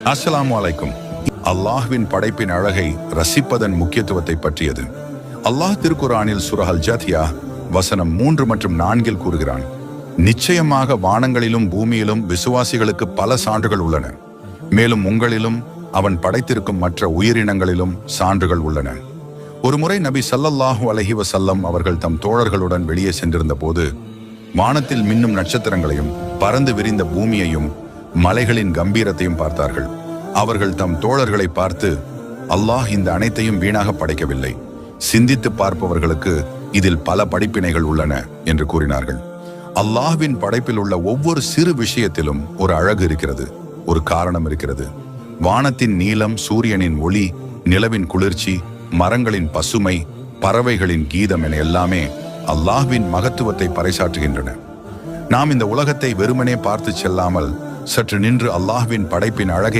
அஸ்லாம் வலைக்கும் அல்லாஹ்வின் படைப்பின் அழகை ரசிப்பதன் முக்கியத்துவத்தை பற்றியது. அல்லாஹ் திருக்குரானில் சுரஹல் ஜாத்தியா வசனம் மூன்று மற்றும் நான்கில் கூறுகிறான். நிச்சயமாக வானங்களிலும் பூமியிலும் விசுவாசிகளுக்கு பல சான்றுகள் உள்ளன. மேலும் உங்களிலும் அவன் படைத்திருக்கும் மற்ற உயிரினங்களிலும் சான்றுகள் உள்ளன. ஒருமுறை நபி சல்லல்லாஹு அலஹி வசல்லம் அவர்கள் தம் தோழர்களுடன் வெளியே சென்றிருந்த போது வானத்தில் மின்னும் நட்சத்திரங்களையும் பறந்து விரிந்த பூமியையும் மலைகளின் கம்பீரத்தையும் பார்த்தார்கள். அவர்கள் தம் தோழர்களை பார்த்து அல்லாஹ் இந்த அனைத்தையும் வீணாக படைக்கவில்லை. சிந்தித்து பார்ப்பவர்களுக்கு இதில் பல படிப்பினைகள் உள்ளன என்று கூறினார்கள். அல்லாஹ்வின் படைப்பில் உள்ள ஒவ்வொரு சிறு விஷயத்திலும் ஒரு அழகு இருக்கிறது ஒரு காரணம் இருக்கிறது. வானத்தின் நீளம் சூரியனின் ஒளி நிலவின் குளிர்ச்சி மரங்களின் பசுமை பறவைகளின் கீதம் என எல்லாமே அல்லாஹ்வின் மகத்துவத்தை பறைசாற்றுகின்றன. நாம் இந்த உலகத்தை வெறுமனே பார்த்து செல்லாமல் சற்று நின்று அல்லாஹ்வின் படைப்பின் அழகை